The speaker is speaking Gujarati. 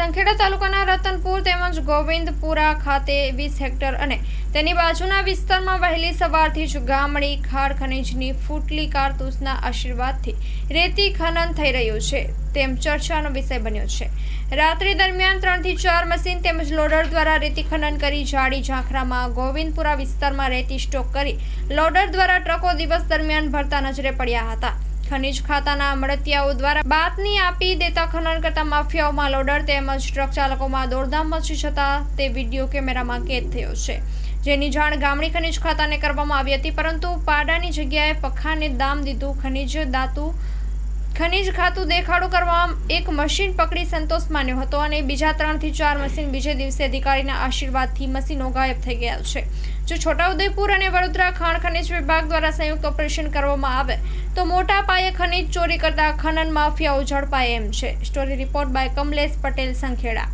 સંખેડા તાલુકાના રતનપુર તેમજ ગોવિંદપુરા ખાતે વીસ હેક્ટર અને તેની બાજુના વિસ્તારમાં વહેલી સવારથી જ ગામડી, ખાડ ખનીજની ફૂટલી કારતૂસના આશીર્વાદથી રેતી ખનન થઈ રહ્યું છે. તેમ ચર્ચાનો વિષય બન્યો છે. રાત્રિ દરમિયાન ત્રણથી ચાર મશીન તેમજ લોડર દ્વારા રેતી ખનન કરી જાડી ઝાંખરામાં ગોવિંદપુરા વિસ્તારમાં રેતી સ્ટોક કરી લોડર દ્વારા ટ્રકો દિવસ દરમિયાન ભરતા નજરે પડ્યા હતા. ખનીજ ખાતાના મળતિયાઓ દ્વારા બાતની આપી દેતા ખનન કરતા માફિયાઓમાં લોડર તેમજ ટ્રક ચાલકોમાં દોડધામ મચી જતા તે વીડિયો કેમેરામાં કેદ થયો છે. જેની જાણ ગામડી ખનીજ ખાતાને કરવામાં આવી હતી, પરંતુ પાડાની જગ્યાએ પખાને દામ દીધું. ખનીજ દાતુ, ખનીજ ખાતું દેખાડો કરવા એક મશીન પકડી સંતોષ માન્યો હતો અને બીજા ત્રણથી ચાર મશીન બીજે દિવસે અધિકારીના આશીર્વાદથી મશીનો ગાયબ થઈ ગયા છે. જો છોટાઉદેપુર અને વડોદરા ખાણ ખનીજ વિભાગ દ્વારા સંયુક્ત ઓપરેશન કરવામાં આવે તો મોટા પાયે ખનીજ ચોરી કરતા ખનન માફિયાઓ ઝડપાય એમ છે. Story report by Kamlesh Patel Sankheda.